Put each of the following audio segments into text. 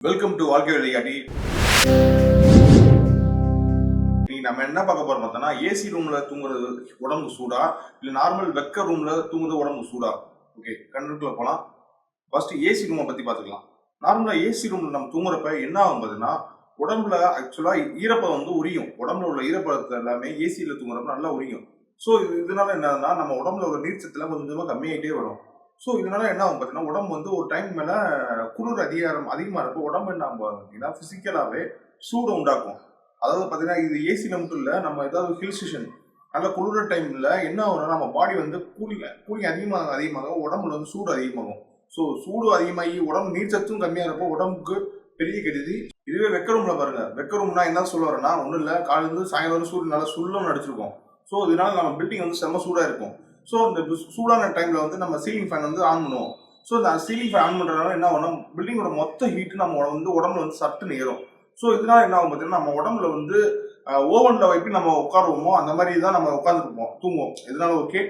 Welcome to வாழ்க்கை விளையாட்டி இன்னைக்கு நம்ம என்ன பார்க்க போறோம் பார்த்தோம்னா ஏசி ரூம்ல தூங்குறது உடம்பு சூடா? இல்ல நார்மல் வெக்க ரூம்ல தூங்குறது உடம்பு சூடா? ஓகே கண்ணுக்குள்ள போலாம். ஃபர்ஸ்ட் ஏசி ரூமை பத்தி பார்த்துக்கலாம். நார்மலா ஏசி ரூம்ல நம்ம தூங்குறப்ப என்ன ஆகும் பார்த்தீங்கன்னா உடம்புல ஆக்சுவலா ஈரப்பதம் வந்து உரியும். உடம்புல உள்ள ஈரப்பதத்தை எல்லாமே ஏசியில் தூங்குறப்ப நல்லா உரியும். ஸோ இதனால என்னன்னா நம்ம உடம்புல உள்ள நீர் கொஞ்சம் கொஞ்சமாக கம்மியாயிட்டே வரும். ஸோ இதனால என்ன ஆகும் பார்த்தீங்கன்னா உடம்பு வந்து ஒரு டைம் மேலே குளிர் அதிகாரம் அதிகமாக இருக்கும் உடம்பு என்ன ஆகும் பார்த்தீங்கன்னா ஃபிசிக்கலாகவே சூடு உண்டாக்கும். அதாவது பார்த்தீங்கன்னா இது ஏசியில் மட்டும் இல்லை நம்ம ஏதாவது ஹில் ஸ்டேஷன் நல்ல குளிர டைமில் என்ன ஆகும்னா நம்ம பாடி வந்து கூலிங் கூலிங் அதிகமாக அதிகமாக உடம்புல வந்து சூடு அதிகமாகும். ஸோ சூடு அதிகமாகி உடம்பு நீர் சத்தும் கம்மியாக இருப்போ உடம்புக்கு பெரிய கெடுதி. இதுவே வெக்க ரூமில் பாருங்க. வெக்க ரூம்னா என்ன சொல்லுவாருன்னா ஒன்றும் இல்லை காலையிலேருந்து சாயங்காலம் சூடு நல்லா சுள்ளம் நடிச்சிருக்கோம் ஸோ இதனால நம்ம பில்டிங் வந்து செம்ம சூடாக இருக்கும். ஸோ இந்த சூடான டைமில் வந்து நம்ம சீலிங் ஃபேன் வந்து ஆன் பண்ணுவோம். ஸோ இந்த சீலிங் ஃபேன் ஆன் பண்ணுறதுனால என்ன ஆகும் பில்டிங்கோட மொத்த ஹீட்டு நம்ம வந்து உடம்புல வந்து சட்டுன்னு ஏறும். ஸோ இதனால என்ன ஆகும் பார்த்தீங்கன்னா நம்ம உடம்புல வந்து ஓவனில் வைப்பி நம்ம உட்காருவோமோ அந்த மாதிரி தான் நம்ம உட்காந்துருப்போம் தூங்குவோம். இதனால ஓகே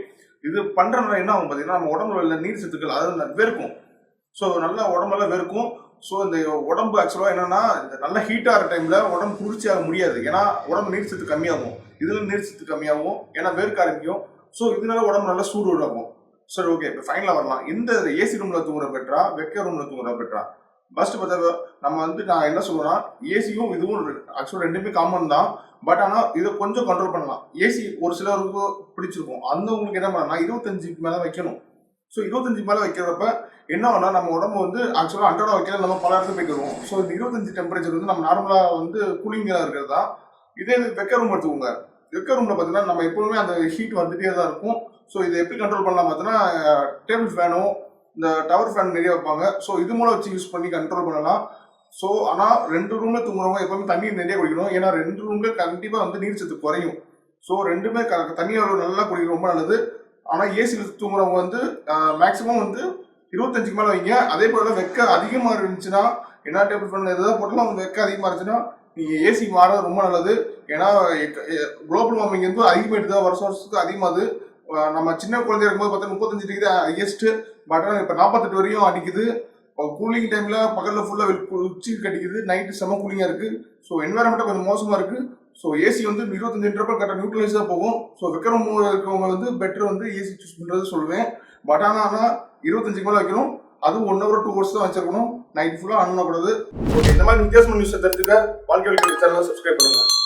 இது பண்ணுறதுனால என்ன ஆகும் பார்த்தீங்கன்னா நம்ம உடம்புல உள்ள நீர் சத்துக்கள் அது வெறுக்கும். ஸோ நல்லா உடம்பெல்லாம் வெறுக்கும். ஸோ இந்த உடம்பு ஆக்சுவலாக என்னன்னா இந்த நல்ல ஹீட் ஆகிற டைமில் உடம்பு குளிர்ச்சியாக முடியாது. ஏன்னா உடம்பு நீர் சத்து கம்மியாகும். இதில் நீர் சத்து கம்மியாகும். ஏன்னா வேர்க்க ஆரம்பிக்கும். ஸோ இதனால உடம்பு நல்லா சூடு உண்டாகும் சரி ஓகே இப்போ ஃபைனலாக வரலாம். இந்த ஏசி ரூமில் தூங்குற பெட்ரா வெக்க ரூமில் தூங்குற பெட்ரா ஃபர்ஸ்ட் பார்த்தா நம்ம வந்து நான் என்ன சொல்லுவேன்னா ஏசியும் இதுவும் ஆக்சுவலாக ரெண்டுமே காமன் தான். பட் ஆனால் இதை கொஞ்சம் கண்ட்ரோல் பண்ணலாம். ஏசி ஒரு சிலருக்கு பிடிச்சிருக்கும். அந்த உங்களுக்கு என்ன பண்ணலாம் இருபத்தஞ்சுக்கு மேலே வைக்கணும். ஸோ இருபத்தஞ்சு மேலே வைக்கிறப்ப என்ன ஆகும்னா நம்ம உடம்பு வந்து ஆக்சுவலாக ஹண்ட்ரடாக வைக்கிறது நம்ம பல இடத்துல போய்க்கு வருவோம். ஸோ இந்த இருபத்தஞ்சு டெம்பரேச்சர் வந்து நம்ம நார்மலாக வந்து கூலிங்காக இருக்கிறது? தான் இதே இது வெக்க ரூம் எடுத்துக்கோங்க. வெக்க ரூமில் பார்த்தீங்கன்னா நம்ம எப்பவுமே அந்த ஹீட் வந்துட்டே தான் இருக்கும். ஸோ இதை எப்படி கண்ட்ரோல் பண்ணலாம் பார்த்தீங்கன்னா டேபிள் ஃபேனும் இந்த டவர் ஃபேன் நிறைய வைப்பாங்க. ஸோ இது மூலம் வச்சு யூஸ் பண்ணி கண்ட்ரோல் பண்ணலாம். ஸோ ஆனால் ரெண்டு ரூமில் தூங்குறவங்க எப்பவுமே தண்ணி நிறைய குடிக்கணும். ஏன்னா ரெண்டு ரூம்ல கண்டிப்பாக வந்து நீர் சத்து குறையும். ஸோ ரெண்டுமே க தண்ணி அளவு நல்லா குடிக்கிறது ரொம்ப நல்லது. ஆனால் ஏசியில் தூங்குறவங்க வந்து மேக்ஸிமம் வந்து இருபத்தஞ்சுக்கு மேலே வைங்க. அதே போல் வெக்க அதிகமாக இருந்துச்சுன்னா என்ன டேபிள் ஃபேன் எதாவது போட்டாலும் அவங்க வெக்க அதிகமாக இருந்துச்சுன்னா நீங்கள் ஏசி மாறது ரொம்ப நல்லது. ஏன்னா குளோபல் வார்மிங் வந்து அதிகமாகிட்டு தான் வருஷம் வருஷத்துக்கு அதிகமாகுது. நம்ம சின்ன குழந்தையா இருக்கும்போது பார்த்தா முப்பத்தஞ்சு டிகிரி ஹையஸ்ட் பட் ஆனால் இப்போ நாற்பத்தெட்டு வரையும் அடிக்குது. கூலிங் டைமில் பகலில் ஃபுல்லாக உச்சி கட்டிக்குது நைட்டு செம கூலிங்காக இருக்குது ஸோ என்வரன்மெண்ட்டாக கொஞ்சம் மோசமாக இருக்குது ஸோ ஏசி வந்து இருபத்தஞ்சுன்றப்ப கரெக்டாக நியூட்ரலைஸ் தான் போகும். ஸோ விக்ரம் இருக்கவங்க வந்து பெட்டர் வந்து ஏசி சூஸ் பண்ணுறது சொல்லுவேன் பட் ஆனால் இருபத்தஞ்சுக்கு மேலே வைக்கணும். அதுவும் ஒன் ஹவர் டூ ஹவர்ஸ் தான் வச்சிருக்கணும். நைட் ஃபுல்லாக ஆன் பண்ணக்கூடாது ஓகே இந்த மாதிரி வித்தியாசமான நியூஸை தெரிஞ்சுக்க வாழ்க்கை சேனலை சப்ஸ்கிரைப் பண்ணுங்கள்